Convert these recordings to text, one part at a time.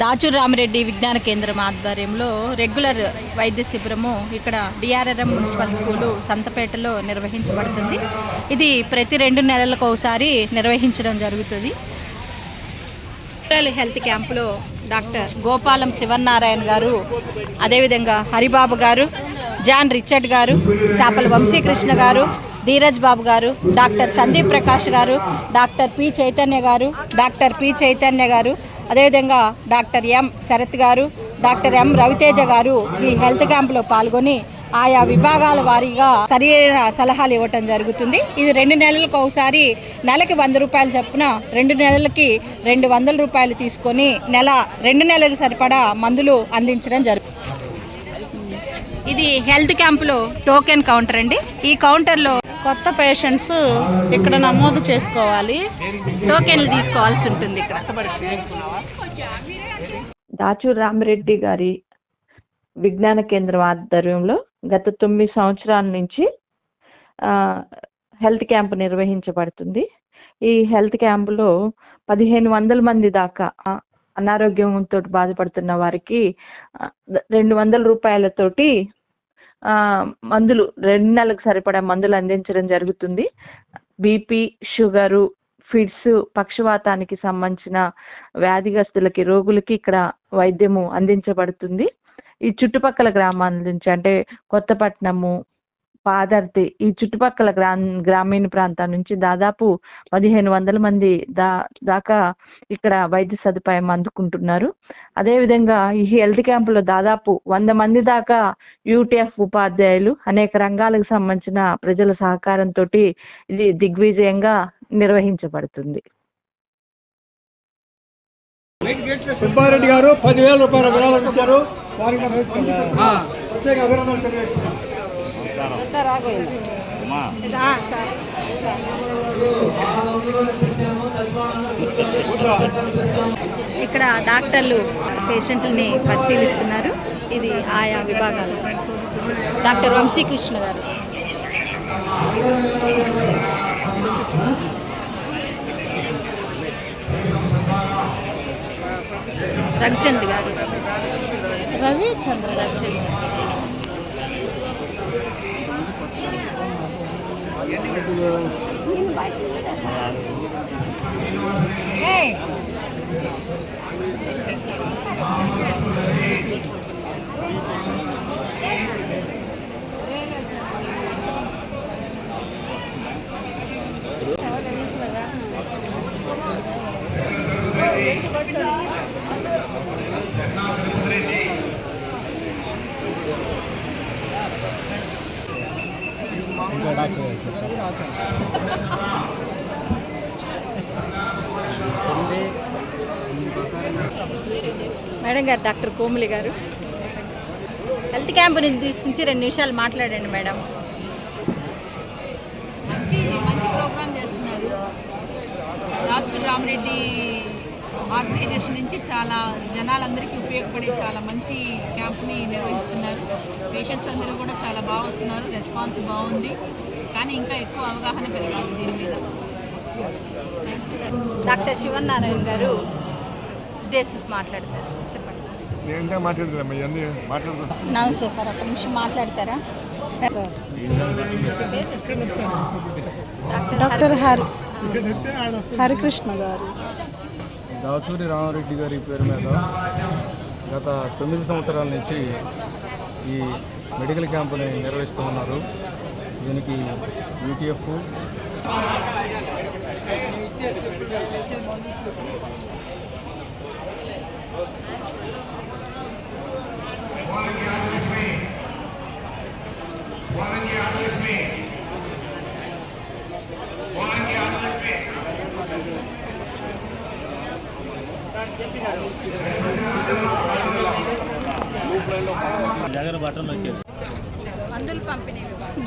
దాచూరు రామిరెడ్డి విజ్ఞాన కేంద్రం ఆధ్వర్యంలో రెగ్యులర్ వైద్య శిబిరము ఇక్కడ డిఆర్ఆర్ఎం మున్సిపల్ స్కూలు సంతపేటలో నిర్వహించబడుతుంది. ఇది ప్రతి రెండు నెలలకు ఒకసారి నిర్వహించడం జరుగుతుంది. హెల్త్ క్యాంపులో డాక్టర్ గోపాలం శివనారాయణ గారు అదేవిధంగా హరిబాబు గారు జాన్ రిచర్డ్ గారు చాపల వంశీకృష్ణ గారు ధీరజ్ బాబు గారు డాక్టర్ సందీప్ ప్రకాష్ గారు డాక్టర్ పి చైతన్య గారు డాక్టర్ పి చైతన్య గారు అదేవిధంగా డాక్టర్ ఎం శరత్ గారు డాక్టర్ ఎం రవితేజ గారు ఈ హెల్త్ క్యాంపులో పాల్గొని ఆయా విభాగాల వారీగా సరైన సలహాలు ఇవ్వటం జరుగుతుంది. ఇది రెండు నెలలకు ఒకసారి నెలకి వంద రూపాయలు చొప్పున రెండు నెలలకి రెండు వందల రూపాయలు తీసుకొని నెల రెండు నెలలకు సరిపడా మందులు అందించడం జరుగుతుంది ఇది హెల్త్ క్యాంపులో టోకెన్ కౌంటర్ అండి. ఈ కౌంటర్లో కొత్త పేషెంట్స్ ఇక్కడ నమోదు చేసుకోవాలి. టోకెన్లు తీసుకోవాల్సి ఉంటుంది ఇక్కడ. దాచు రామిరెడ్డి గారి విజ్ఞాన కేంద్రం ఆధ్వర్యంలో గత తొమ్మిది సంవత్సరాల నుంచి హెల్త్ క్యాంప్ నిర్వహించబడుతుంది. ఈ హెల్త్ క్యాంపులో పదిహేను వందల మంది దాకా అనారోగ్యంతో బాధపడుతున్న వారికి రెండు వందల రూపాయలతోటి మందులు రెండు నెలలకు సరిపడా మందులు అందించడం జరుగుతుంది. బీపీ షుగరు ఫిడ్స్ పక్షవాతానికి సంబంధించిన వ్యాధిగ్రస్తులకి రోగులకి ఇక్కడ వైద్యము అందించబడుతుంది. ఈ చుట్టుపక్కల గ్రామాల నుంచి అంటే కొత్తపట్నము పాదర్తి ఈ చుట్టుపక్కల గ్రా గ్రామీణ ప్రాంతాల నుంచి దాదాపు పదిహేను వందల మంది దా దాకా ఇక్కడ వైద్య సదుపాయం అందుకుంటున్నారు. అదేవిధంగా ఈ హెల్త్ క్యాంపులో దాదాపు వంద మంది దాకా యూటీఎఫ్ ఉపాధ్యాయులు అనేక రంగాలకు సంబంధించిన ప్రజల సహకారంతో ఇది దిగ్విజయంగా నిర్వహించబడుతుంది. సుబ్బారెడ్డి గారు పదివేల రూపాయల విరాళం ఇచ్చారు. వారికి మన ఇక్కడ డాక్టర్లు పేషెంట్లని పరిశీలిస్తున్నారు. ఇది ఆయా విభాగాలు. Doctor Vamsikrishna garu. Ravichand garu. Ravi Chandra Hey! Madam garu doctor Komali garu. Health camp నుంచి రెండు నిమిషాలు మాట్లాడండి మేడం. మంచి మంచి ప్రోగ్రామ్ చేస్తున్నారు. రాజు రామరెడ్డి ఆర్గనైజేషన్ నుంచి చాలా జనాలందరికీ ఉపయోగపడే చాలా మంచి క్యాంప్ని నిర్వహిస్తున్నారు. పేషెంట్స్ అందరూ కూడా చాలా బాగా వస్తున్నారు. రెస్పాన్స్ బాగుంది. కానీ ఇంకా ఎక్కువ అవగాహన పెరగాలి దీని మీద. డాక్టర్ శివనారాయణ గారు ఉద్దేశించి మాట్లాడతారు. చెప్పండి. నమస్తే సార్ ఒక నిమిషం మాట్లాడతారా? డాక్టర్ హరి హరికృష్ణ గారు. రాచూరి రామారెడ్డి గారి పేరు మీద గత తొమ్మిది సంవత్సరాల నుంచి ఈ మెడికల్ క్యాంపుని నిర్వహిస్తూ ఉన్నారు. దీనికి యూటీఎఫ్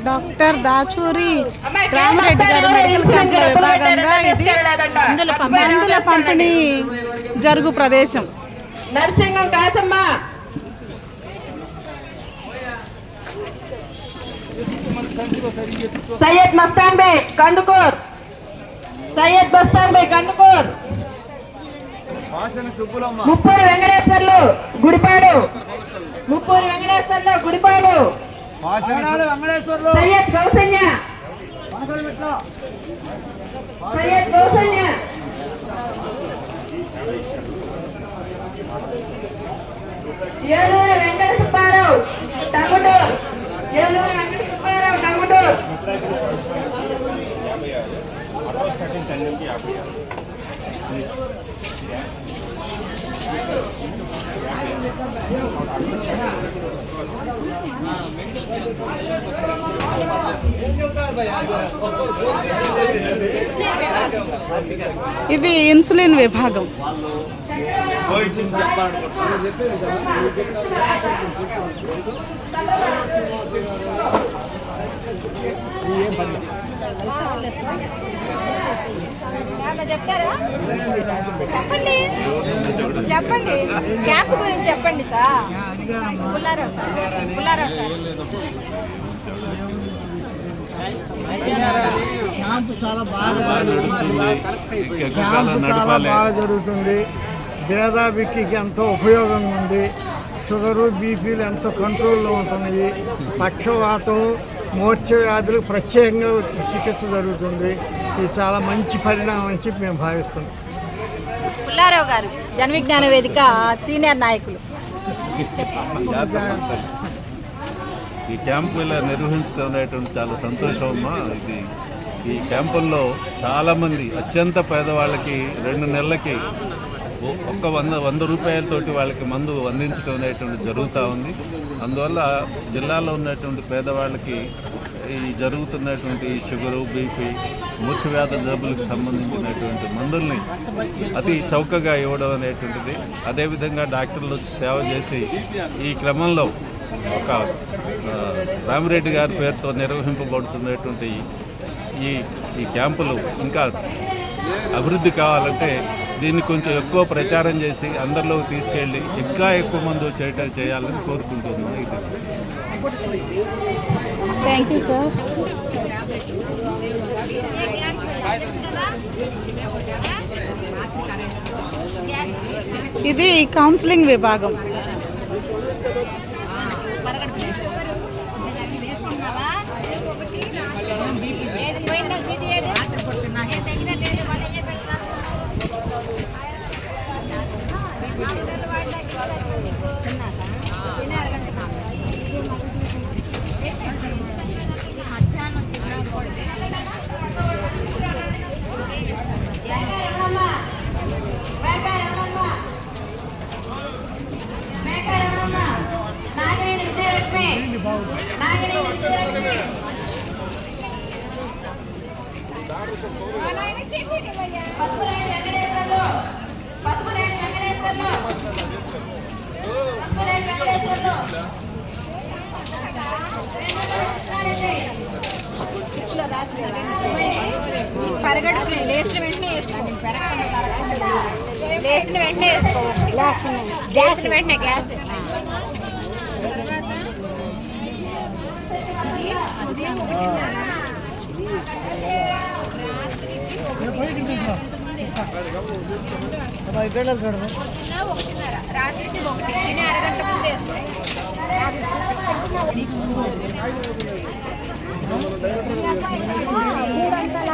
డాక్టర్ దాచూరి రామరెడ్డి గారు మెడికల్ క్యాంపుల విభాగంగా ఇది మందుల పంపిణీ జరుగు ప్రదేశం. నరసింహం కాసమ్మ. సయ్యద్ మస్తాన్ బై కందుకూర్. సయ్యద్ మస్తాన్ బై కందుకూర్. ముప్పూరి వెంకటేశ్వర్లు ఇది ఇన్సులిన్ విభాగం. చెప్పండి. చెప్పండి. క్యాంప్ గురించి చెప్పండి sir. Pullarao sir. Pullarao sir. Camp చాలా బాగా క్యాంపు చాలా బాగా జరుగుతుంది. భేదాభిక్కికి ఎంతో ఉపయోగం ఉంది. షుగరు బీపీలు ఎంతో కంట్రోల్లో ఉంటున్నాయి. పక్షవాతం మూర్ఛ వ్యాధులకు ప్రత్యేకంగా చికిత్స జరుగుతుంది. ఇది చాలా మంచి పరిణామం అని చెప్పి మేము భావిస్తున్నాం. పుల్లారావు గారు జనవిజ్ఞాన వేదిక సీనియర్ నాయకులు. ఈ క్యాంపు ఇలా నిర్వహించడం అనేటువంటి చాలా సంతోషం అమ్మా. ఇది ఈ క్యాంపుల్లో చాలామంది అత్యంత పేదవాళ్ళకి రెండు నెలలకి ఒ- ఒక్క వంద వంద రూపాయలతోటి వాళ్ళకి మందు అందించడం అనేటువంటి జరుగుతూ ఉంది. అందువల్ల జిల్లాలో ఉన్నటువంటి పేదవాళ్ళకి ఈ జరుగుతున్నటువంటి షుగరు బీపీ మూర్ఛ వ్యాధుల జబ్బులకు సంబంధించినటువంటి మందుల్ని అతి చౌకగా ఇవ్వడం అనేటువంటిది. అదేవిధంగా డాక్టర్లు వచ్చి సేవ చేసి ఈ క్రమంలో ఒక రామిరెడ్డి గారి పేరుతో నిర్వహింపబడుతున్నటువంటి ఈ ఈ క్యాంపులు ఇంకా అభివృద్ధి కావాలంటే దీన్ని కొంచెం ఎక్కువ ప్రచారం చేసి అందరిలోకి తీసుకెళ్ళి ఇంకా ఎక్కువ మంది చేయటం చేయాలని కోరుకుంటున్నాను. ఇది థ్యాంక్ యూ సార్ ఇది కౌన్సిలింగ్ విభాగం. పసుపులేని వెంకటేశ్వర్లు లేచిన వెంటనే వేసుకో లేచిన వెంటనే వేసుకో గ్యాస్ వెంటనే గ్యాస్ ఉదయం ఒకటిన్నర ఒకటిన్నర రాత్రికి ఒకటి తినే అరగంట ముందు వేసుకో మూడు వందల